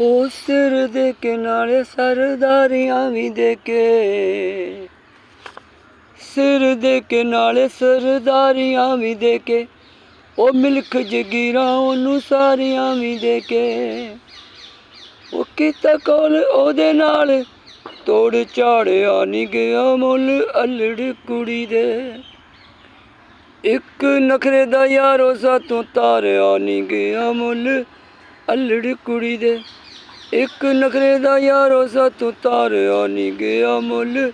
ਉਹ ਸਿਰ ਦੇ ਕੇ ਨਾਲੇ ਸਰਦਾਰੀਆਂ ਵੀ ਦੇ ਕੇ ਸਿਰ ਦੇ ਕੇ ਨਾਲੇ ਸਰਦਾਰੀਆਂ ਵੀ ਦੇ ਕੇ ਉਹ ਮਿਲਖ ਜਗੀਰਾਂ ਉਹਨੂੰ ਸਾਰੀਆਂ ਵੀ ਦੇ ਕੇ ਉਹ ਕੀਤਾ ਕੋਲ ਉਹਦੇ ਨਾਲ ਤੋੜ ਝਾੜਿਆ ਨਹੀਂ ਗਿਆ ਮੁੱਲ ਅਲੜ ਕੁੜੀ ਦੇ। ਇੱਕ ਨਖਰੇ ਦਾ ਯਾਰੋ ਸਾਤੋਂ ਤਾਰਿਆ ਨਹੀਂ ਗਿਆ ਮੁੱਲ ਅਲੜ ਕੁੜੀ ਦੇ। ਇੱਕ ਨਖਰੇ ਦਾ ਯਾਰੋ ਸਾਤੋਂ ਤਾਰਿਆ ਨਹੀਂ ਗਿਆ ਮੁੱਲ,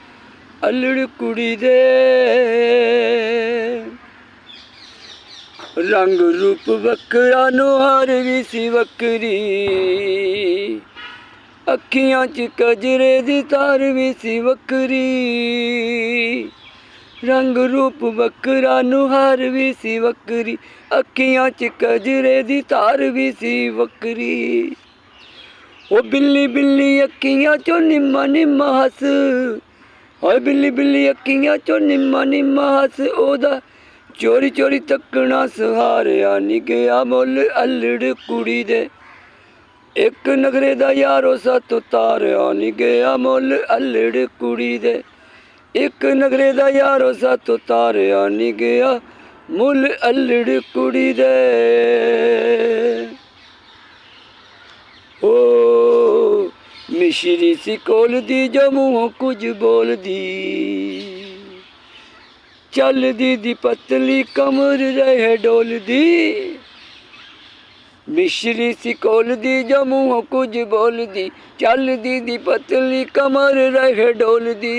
ਅਲੜ ਕੁੜੀ ਦੇ। ਰੰਗ ਰੂਪ ਵੱਖਰਾ ਨੁਹਾਰ ਵੀ ਸੀ ਵੱਖਰੀ। ਅੱਖੀਆਂ 'ਚ ਕਜਰੇ ਦੀ ਤਾਰ ਵੀ ਸੀ ਵੱਖਰੀ। ਰੰਗ ਰੂਪ ਵੱਖਰਾ ਨੁਹਾਰ ਵੀ ਸੀ ਵੱਖਰੀ, ਅੱਖੀਆਂ 'ਚ ਕਜਰੇ ਦੀ ਤਾਰ ਵੀ ਸੀ ਵੱਖਰੀ। ਉਹ ਬਿੱਲੀ ਬਿੱਲੀ ਅੱਖੀਆਂ 'ਚੋਂ ਨਿੰਮਾ ਨਿੰਮਾ ਹੱਸ। ਓਏ ਬਿੱਲੀ ਬਿੱਲੀ ਅੱਖੀਆਂ 'ਚੋਂ ਨਿੰਮਾ ਨਿੰਮਾ ਹੱਸ। ਉਹਦਾ ਚੋਰੀ ਚੋਰੀ ਤੱਕਣਾ ਸਹਾਰਿਆ ਨਹੀਂ ਗਿਆ ਮੁੱਲ ਅਲੜ ਕੁੜੀ ਦੇ। ਇੱਕ ਨਗਰੇ ਦਾ ਯਾਰੋ ਸਤ ਤਾਰਿਆ ਨਹੀਂ ਗਿਆ ਮੁੱਲ ਅਲੜ ਕੁੜੀ ਦੇ। ਇੱਕ ਨਗਰੇ ਦਾ ਯਾਰੋ ਸਤ ਤਾਰਿਆ ਨਹੀਂ ਗਿਆ ਮੁੱਲ ਅਲੜ ਕੁੜੀ ਦੇ। ਮਿਸ਼ਰੀ ਸੀ ਕੋਲ ਦੀ ਜੋ ਮੂੰਹੋਂ ਕੁਝ ਬੋਲਦੀ। ਚੱਲਦੀ ਦੀ ਪਤਲੀ ਕਮਰ ਰਹੇ ਡੋਲਦੀ। ਮਿਸ਼ਰੀ ਸੀ ਕੋਲਦੀ ਜੋ ਮੂੰਹੋਂ ਕੁਝ ਬੋਲਦੀ ਚੱਲਦੀ ਦੀ ਪਤਲੀ ਕਮਰ ਰਹੇ ਡੋਲਦੀ।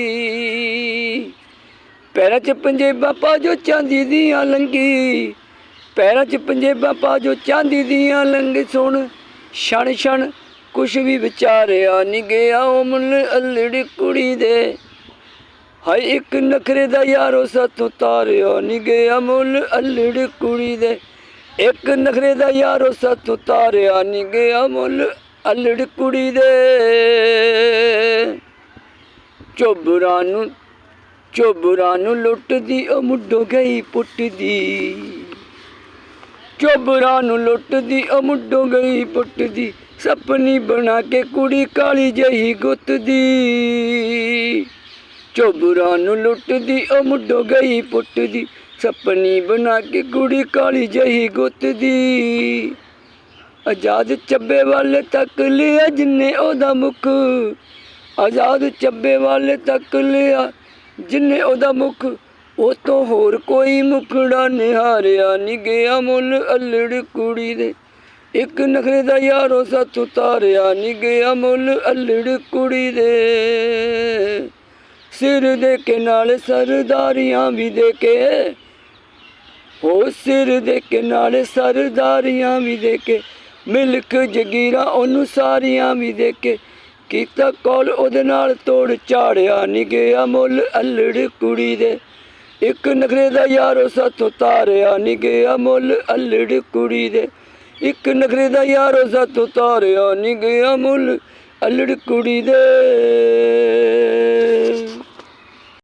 ਪੈਰਾਂ 'ਚ ਪੰਜੇਬਾਂ ਪਾ ਜੋ ਚਾਂਦੀ ਦੀਆਂ ਲੰਗੀ। ਪੈਰਾਂ 'ਚ ਪੰਜੇਬਾਂ ਪਾ ਜੋ ਚਾਂਦੀ ਦੀਆਂ ਲੰਗੀ ਸੁਣ, ਛਣ ਛਣ ਕੁਛ ਵੀ ਵਿਚਾਰਿਆ ਨਹੀਂ ਗਿਆ ਉਹ ਮੁੱਲ ਅਲੜੀ ਕੁੜੀ ਦੇ। ਹਾਏ, ਇੱਕ ਨਖਰੇ ਦਾ ਯਾਰੋ ਸਾਥੋਂ ਤਾਰਿਆ ਨਹੀਂ ਗਿਆ ਮੁੱਲ ਅਲੜ ਕੁੜੀ ਦੇ। ਇੱਕ ਨਖਰੇ ਦਾ ਯਾਰੋ ਸਾਥੋਂ ਤਾਰਿਆ ਨਹੀਂ ਗਿਆ ਮੁੱਲ ਅਲੜ ਕੁੜੀ ਦੇ। ਚੋਬਰਾਂ ਨੂੰ ਚੋਬਰਾਂ ਨੂੰ ਲੁੱਟਦੀ, ਉਹ ਮੁੱਢੋ ਗਈ ਪੁੱਟਦੀ। ਚੋਬਰਾਂ ਨੂੰ ਲੁੱਟਦੀ, ਉਹ ਮੁੱਢੋਂ ਗਈ ਪੁੱਟਦੀ। ਸਪਨੀ ਬਣਾ ਕੇ ਕੁੜੀ ਕਾਲੀ ਜਹੀ ਗੁੱਤ ਦੀ ਚੋਬਰਾਂ ਨੂੰ ਲੁੱਟਦੀ, ਉਹ ਮੁੱਢੋ ਗਈ ਪੁੱਟਦੀ। ਸਪਨੀ ਬਣਾ ਕੇ ਕੁੜੀ ਕਾਲੀ ਜਹੀ ਗੁੱਤ ਦੀ ਆਜ਼ਾਦ ਚੱਬੇ ਵਾਲੇ ਤੱਕ ਲਿਆ ਜਿੰਨੇ ਉਹਦਾ ਮੁਖ। ਆਜ਼ਾਦ ਚੱਬੇ ਵਾਲੇ ਤੱਕ ਲਿਆ ਜਿੰਨੇ ਉਹਦਾ ਮੁਖ। ਉਹ ਤੋਂ ਹੋਰ ਕੋਈ ਮੁਖੜਾ ਨਿਹਾਰਿਆ ਨਹੀਂ ਗਿਆ ਮੁੱਲ ਅਲੜ ਕੁੜੀ ਦੇ। ਇੱਕ ਨਖਰੇ ਦਾ ਯਾਰੋ ਸੱਤ ਉਤਾਰਿਆ ਨਹੀਂ ਗਿਆ ਮੁੱਲ ਅਲੜ ਕੁੜੀ ਦੇ। ਸਿਰ ਦੇ ਕੇ ਨਾਲ ਸਰਦਾਰੀਆਂ ਵੀ ਦੇ ਕੇ। ਹੋ ਸਿਰ ਦੇ ਕੇ ਨਾਲ ਸਰਦਾਰੀਆਂ ਵੀ ਦੇ ਕੇ। ਮਿਲਕ ਜਗੀਰਾਂ ਉਹਨੂੰ ਸਾਰੀਆਂ ਵੀ ਦੇ ਕੇ। ਕੀਤਾ ਕੋਲ ਉਹਦੇ ਨਾਲ ਤੋੜ ਝਾੜਿਆ ਨਹੀਂ ਗਿਆ ਮੁੱਲ ਅਲੜ ਕੁੜੀ ਦੇ। ਇੱਕ ਨਖਰੇ ਦਾ ਯਾਰੋ ਸੱਤ ਉਤਾਰਿਆ ਨਹੀਂ ਗਿਆ ਮੁੱਲ ਅਲੜ ਕੁੜੀ ਦੇ। ਇੱਕ ਨਖਰੇ ਦਾ ਯਾਰੋ ਸੱਤ ਉਤਾਰਿਆ ਨਹੀਂ ਗਿਆ ਮੁੱਲ ਅਲੜ ਕੁੜੀ ਦੇ।